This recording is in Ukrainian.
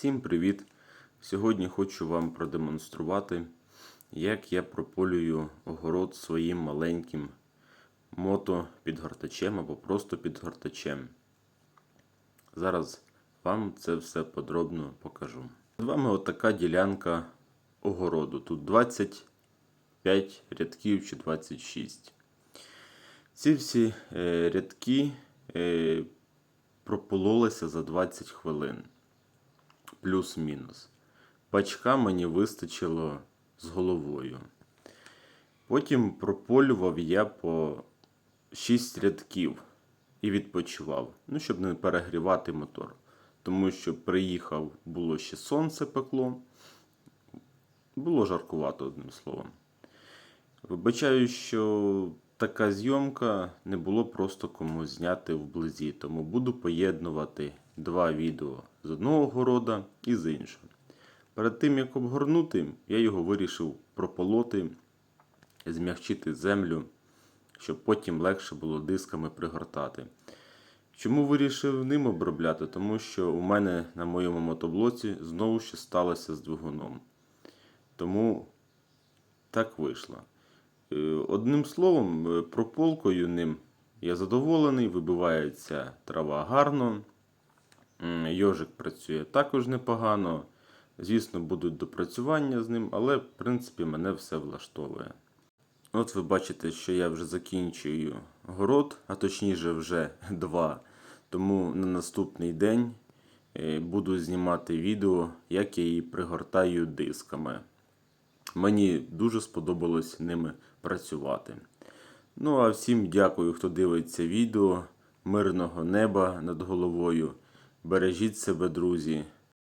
Всім привіт! Сьогодні хочу вам продемонструвати, як я прополюю огород своїм маленьким мотопідгортачем або просто підгортачем. Зараз вам це все подробно покажу. З вами отака ділянка огороду. Тут 25 рядків чи 26. Ці всі е, рядки е, пропололися за 20 хвилин. Плюс-мінус. Пачка мені вистачило з головою. Потім прополював я по 6 рядків і відпочивав. Ну, щоб не перегрівати мотор. Тому що приїхав, було ще сонце пекло. Було жаркувато, одним словом. Вибачаю, що така зйомка не було просто комусь зняти вблизі, тому буду поєднувати два відео з одного города і з іншого. Перед тим як обгорнути, я його вирішив прополоти, змягчити землю, щоб потім легше було дисками пригортати. Чому вирішив ним обробляти? Тому що у мене на моєму мотоблоці знову ще сталося з двигуном. Тому так вийшло. Е, Одним словом, е, прополкою ним я задоволений, вибивається трава гарно. Йожик працює також непогано. Звісно, будуть допрацювання з ним, але в принципі мене все влаштовує. От ви бачите, що я вже закінчую город, а точніше вже два. Тому на наступний день е, буду знімати відео, як я її пригортаю дисками. Мені дуже сподобалось ними працювати. Ну а всім дякую, хто дивиться відео. Мирного неба над головою. Бережіть себе, друзі.